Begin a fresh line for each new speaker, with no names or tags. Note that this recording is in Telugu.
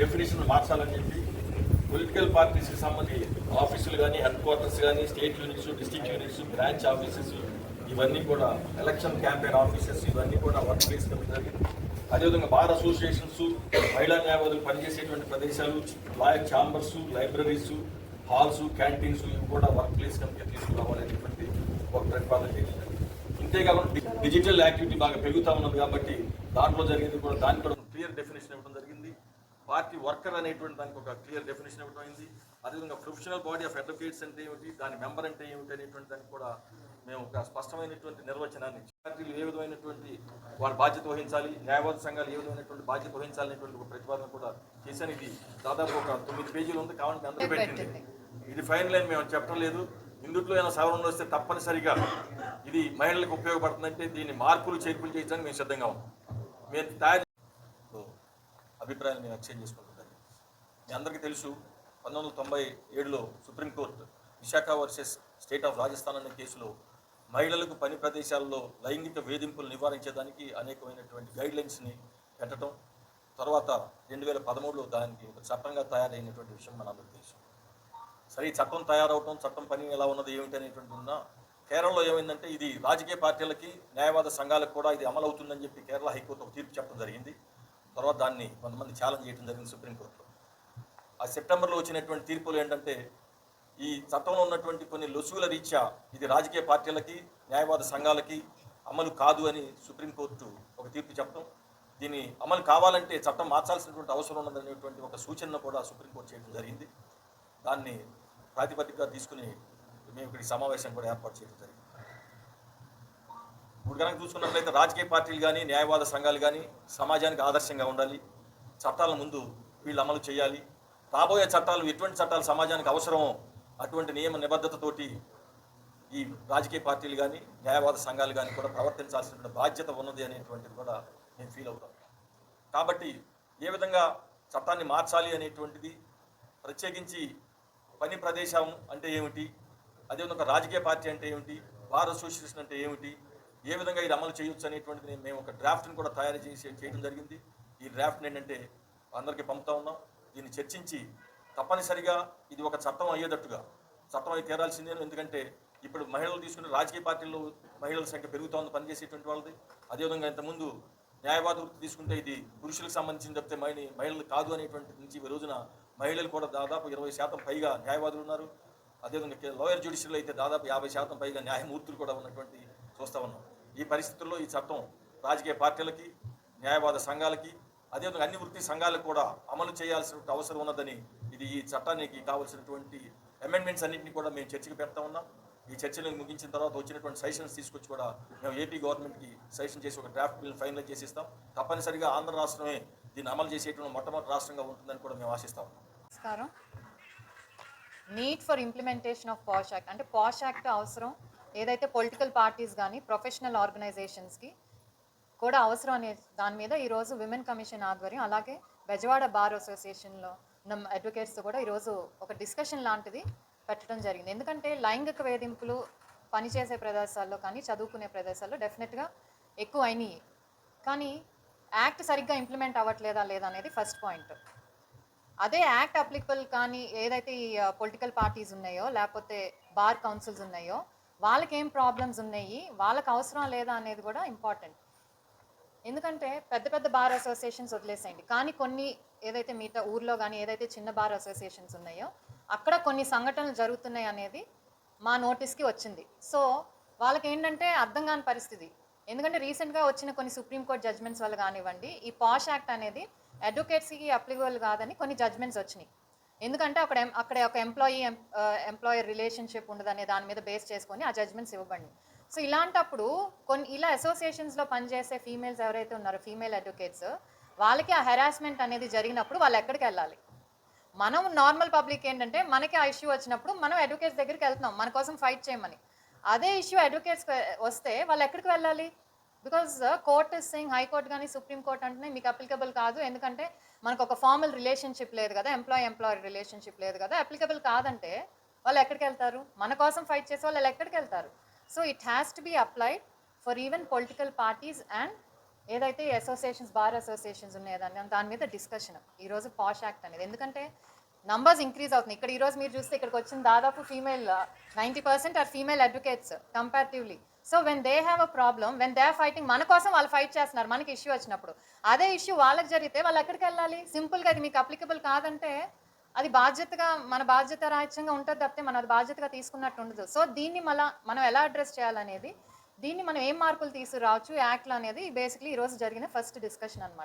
డెఫినేషన్ మార్చాలని చెప్పి పొలిటికల్ పార్టీస్కి సంబంధించి ఆఫీసులు కానీ హెడ్ క్వార్టర్స్ కానీ state units district units branch offices ఇవన్నీ కూడా ఎలక్షన్ క్యాంపెయిన్ ఆఫీసెస్ ఇవన్నీ కూడా వర్క్ ప్లేస్ జరిగింది అదేవిధంగా బార్ అసోసియేషన్స్ మహిళా న్యాయవాదులు పనిచేసేటువంటి ప్రదేశాలు lawyer chambers libraries halls canteens ఇవి కూడా వర్క్ ప్లేస్ కమిటీ తీసుకురావాలనేటువంటి ఒక ప్రతిపాదన చేసింది ఇంతేకాకుండా డిజిటల్ యాక్టివిటీ బాగా పెరుగుతా ఉన్నది కాబట్టి దాంట్లో జరిగేది కూడా దాని కూడా క్లియర్ డెఫినేషన్ ఇవ్వడం జరిగింది. పార్టీ వర్కర్ అనేటువంటి దానికి ఒక క్లియర్ డెఫినేషన్ ఇవ్వడం అయింది. అదేవిధంగా ప్రొఫెషనల్ బాడీ ఆఫ్ అడ్వకేట్స్ అంటే ఏమిటి? దాని మెంబర్ అంటే ఏమిటి అనేటువంటి దానికి కూడా మేము ఒక స్పష్టమైనటువంటి నిర్వచనాన్ని. పార్టీలు ఏ విధమైనటువంటి వాళ్ళ బాధ్యత వహించాలి న్యాయవాద సంఘాలు ఏ విధమైనటువంటి బాధ్యత వహించాలనేటువంటి ఒక ప్రతిపాదన కూడా చేశాను. ఇది దాదాపు ఒక తొమ్మిది పేజీలు ఉంది కావాలంటే అందరూ పెట్టింది ఇది ఫైనల్ అని మేము చెప్పడం లేదు. ఇందుట్లో ఏమైనా సవరణలు వస్తే తప్పనిసరిగా ఇది మహిళలకు ఉపయోగపడుతుందంటే దీన్ని మార్పులు చేర్పులు చేయడానికి మేము సిద్ధంగా ఉన్నాం. మేము తయారు అభిప్రాయాలు మేము ఎక్స్చేంజ్ చేసుకుంటున్నాం మీ అందరికీ తెలుసు పంతొమ్మిది వందల తొంభై ఏడులో supreme court Vishaka versus state of Rajasthan అనే కేసులో మహిళలకు పని ప్రదేశాల్లో లైంగిక వేధింపులు నివారించేదానికి అనేకమైనటువంటి గైడ్ లైన్స్ని పెట్టడం తర్వాత రెండు వేల పదమూడులో దానికి ఒక చట్టంగా తయారైనటువంటి విషయం మనందరికీ తెలుసు. సరే ఈ చట్టం తయారవటం చట్టం పని ఎలా ఉన్నది ఏమిటి అనేటువంటి ఉన్న కేరళలో ఏమైందంటే ఇది రాజకీయ పార్టీలకి న్యాయవాద సంఘాలకు కూడా ఇది అమలవుతుందని చెప్పి కేరళ హైకోర్టు ఒక తీర్పు చెప్పడం జరిగింది. తర్వాత దాన్ని కొంతమంది ఛాలెంజ్ చేయడం జరిగింది సుప్రీంకోర్టులో ఆ సెప్టెంబర్లో వచ్చినటువంటి తీర్పులు ఏంటంటే ఈ చట్టంలో ఉన్నటువంటి కొన్ని లొసుగుల రీత్యా ఇది రాజకీయ పార్టీలకి న్యాయవాద సంఘాలకి అమలు కాదు అని సుప్రీంకోర్టు ఒక తీర్పు చెప్పడం. దీన్ని అమలు కావాలంటే చట్టం మార్చాల్సినటువంటి అవసరం ఉన్నదనేటువంటి ఒక సూచనను కూడా సుప్రీంకోర్టు చేయడం జరిగింది. దాన్ని ప్రాతిపదికగా తీసుకుని మేము ఇక్కడ సమావేశం కూడా ఏర్పాటు చేయడం జరిగింది. ఇప్పుడు కనుక చూసుకున్నట్లయితే రాజకీయ పార్టీలు కానీ న్యాయవాద సంఘాలు కానీ సమాజానికి ఆదర్శంగా ఉండాలి. చట్టాల ముందు వీళ్ళు అమలు చేయాలి. రాబోయే చట్టాలు ఎటువంటి చట్టాలు సమాజానికి అవసరమో అటువంటి నియమ నిబద్ధతతోటి ఈ రాజకీయ పార్టీలు కానీ న్యాయవాద సంఘాలు కానీ కూడా ప్రవర్తించాల్సినటువంటి బాధ్యత ఉన్నది అనేటువంటిది కూడా నేను ఫీల్ అవుతాను కాబట్టి ఏ విధంగా చట్టాన్ని మార్చాలి అనేటువంటిది ప్రత్యేకించి పని ప్రదేశం అంటే ఏమిటి? అదేవిధంగా రాజకీయ పార్టీ అంటే ఏమిటి? బార్ అసోసియేషన్ అంటే ఏమిటి? ఏ విధంగా ఇది అమలు చేయొచ్చు అనేటువంటిది మేము ఒక డ్రాఫ్ట్ని కూడా తయారు చేసి చేయడం జరిగింది. ఈ డ్రాఫ్ట్ని ఏంటంటే అందరికీ పంపుతా ఉన్నాం. దీన్ని చర్చించి తప్పనిసరిగా ఇది ఒక చట్టం అయ్యేటట్టుగా చట్టం అయి తీరాల్సిందే ఎందుకంటే ఇప్పుడు మహిళలు తీసుకునే రాజకీయ పార్టీల్లో మహిళల సంఖ్య పెరుగుతోంది పనిచేసేటువంటి వాళ్ళది. అదేవిధంగా ఇంతకుముందు న్యాయవాద వృత్తి తీసుకుంటే ఇది పురుషులకు సంబంధించిన తప్పితే మహిళ మహిళలు కాదు అనేటువంటి నుంచి ఈ రోజున మహిళలు కూడా దాదాపు ఇరవై శాతం పైగా న్యాయవాదులు ఉన్నారు. అదేవిధంగా లోయర్ జ్యుడిషియల్ అయితే దాదాపు యాభై శాతం పైగా న్యాయమూర్తులు కూడా ఉన్నటువంటి చూస్తూ ఉన్నాం. ఈ పరిస్థితుల్లో ఈ చట్టం రాజకీయ పార్టీలకి న్యాయవాద సంఘాలకి అదేవిధంగా అన్ని వృత్తి సంఘాలకు కూడా అమలు చేయాల్సిన అవసరం ఉన్నదని ఇది ఈ చట్టానికి కావాల్సినటువంటి అమెండ్మెంట్స్ అన్నింటినీ కూడా మేము చర్చకు పెడతా ఉన్నాం. ఈ చర్చలు ముగించిన తర్వాత వచ్చినటువంటి సజెషన్స్ తీసుకొచ్చి కూడా మేము ఏపీ గవర్నమెంట్కి సజెషన్ చేసి ఒక డ్రాఫ్ట్ బిల్ ఫైనల్ చేసిస్తాం. తప్పనిసరిగా ఆంధ్ర రాష్ట్రమే దీన్ని అమలు చేసేటువంటి మొట్టమొదటి రాష్ట్రంగా ఉంటుందని కూడా మేము ఆశిస్తాం
నమస్కారం. Need for implementation of POSH act అంటే పాష్ యాక్ట్ అవసరం ఏదైతే పొలిటికల్ పార్టీస్ కానీ ప్రొఫెషనల్ ఆర్గనైజేషన్స్కి కూడా అవసరం అనే దాని మీద ఈరోజు విమెన్ కమిషన్ ఆధ్వర్యం అలాగే బెజవాడ బార్ అసోసియేషన్లో ఉన్న అడ్వకేట్స్తో కూడా ఈరోజు ఒక డిస్కషన్ లాంటిది పెట్టడం జరిగింది. ఎందుకంటే లైంగిక వేధింపులు పనిచేసే ప్రదేశాల్లో కానీ చదువుకునే ప్రదేశాల్లో డెఫినెట్గా ఎక్కువ అయినాయి. కానీ యాక్ట్ సరిగ్గా ఇంప్లిమెంట్ అవ్వట్లేదా లేదా అనేది ఫస్ట్ పాయింట్. అదే యాక్ట్ అప్లికబుల్ కానీ ఏదైతే ఈ పొలిటికల్ పార్టీస్ ఉన్నాయో లేకపోతే బార్ కౌన్సిల్స్ ఉన్నాయో వాళ్ళకి ఏం ప్రాబ్లమ్స్ ఉన్నాయి? వాళ్ళకి అవసరం లేదా అనేది కూడా ఇంపార్టెంట్ ఎందుకంటే పెద్ద పెద్ద బార్ అసోసియేషన్స్ వదిలేసేయండి. కానీ కొన్ని ఏదైతే మిగతా ఊర్లో కానీ ఏదైతే చిన్న బార్ అసోసియేషన్స్ ఉన్నాయో అక్కడ కొన్ని సంఘటనలు జరుగుతున్నాయి అనేది మా నోటీస్కి వచ్చింది. సో వాళ్ళకి ఏంటంటే అర్థం కాని పరిస్థితి. ఎందుకంటే రీసెంట్గా వచ్చిన కొన్ని సుప్రీంకోర్టు జడ్జ్మెంట్స్ వల్ల కానివ్వండి ఈ పాష్ యాక్ట్ అనేది అడ్వకేట్స్కి అప్లికబుల్ కాదని కొన్ని జడ్జ్మెంట్స్ వచ్చినాయి. ఎందుకంటే అక్కడ అక్కడ ఒక ఎంప్లాయీ ఎంప్లాయర్ రిలేషన్షిప్ ఉండదు అనే దాని మీద బేస్ చేసుకొని ఆ జడ్జ్మెంట్స్ ఇవ్వబడి సో ఇలాంటప్పుడు కొన్ని ఇలా అసోసియేషన్స్లో పనిచేసే ఫీమేల్స్ ఎవరైతే ఉన్నారో ఫీమేల్ అడ్వకేట్స్ వాళ్ళకి ఆ హెరాస్మెంట్ అనేది జరిగినప్పుడు వాళ్ళు ఎక్కడికి వెళ్ళాలి? మనం నార్మల్ పబ్లిక్ ఏంటంటే మనకి ఆ ఇష్యూ వచ్చినప్పుడు మనం అడ్వకేట్స్ దగ్గరికి వెళ్తున్నాం మన కోసం ఫైట్ చేయమని. అదే ఇష్యూ అడ్వకేట్స్ వస్తే వాళ్ళు ఎక్కడికి వెళ్ళాలి? Because court is saying high court కానీ సుప్రీం కోర్ట్ అంటేనే మీకు అప్లికబుల్ కాదు. ఎందుకంటే మనకు ఒక ఫార్మల్ రిలేషన్షిప్ లేదు కదా ఎంప్లాయ్ ఎంప్లాయీ రిలేషన్షిప్ లేదు కదా. అప్లికబుల్ కాదంటే వాళ్ళు ఎక్కడికి వెళ్తారు? మన కోసం ఫైట్ చేసే వాళ్ళు ఎక్కడికి వెళ్తారు? So it has to be applied for even political parties and ఏదైతే అసోసియేషన్స్ బార్ అసోసియేషన్స్ ఉన్నాయో దాని దాని మీద డిస్కషన్ ఈరోజు పాష్ యాక్ట్ అనేది. ఎందుకంటే నంబర్స్ ఇంక్రీజ్ అవుతుంది ఇక్కడ ఈరోజు మీరు చూస్తే ఇక్కడికి వచ్చిన దాదాపు female ninety percent are female advocates comparatively so when they have a problem when they are fighting మన కోసం వాళ్ళు ఫైట్ చేస్తున్నారు. మనకి ఇష్యూ వచ్చినప్పుడు. అదే ఇష్యూ వాళ్ళకి జరిగితే వాళ్ళు ఎక్కడికి వెళ్ళాలి? సింపుల్గా అది మీకు అప్లికబుల్ కాదంటే అది బాధ్యతగా మన బాధ్యత రాజ్యంగా ఉంటుంది తప్పితే మనం అది బాధ్యతగా తీసుకున్నట్టు ఉండదు. సో దీన్ని మళ్ళా మనం ఎలా అడ్రస్ చేయాలనేది దీన్ని మనం ఏం మార్పులు తీసుకురావచ్చు యాక్ట్లు అనేది బేసిక్లీ ఈరోజు జరిగిన ఫస్ట్ డిస్కషన్ అనమాట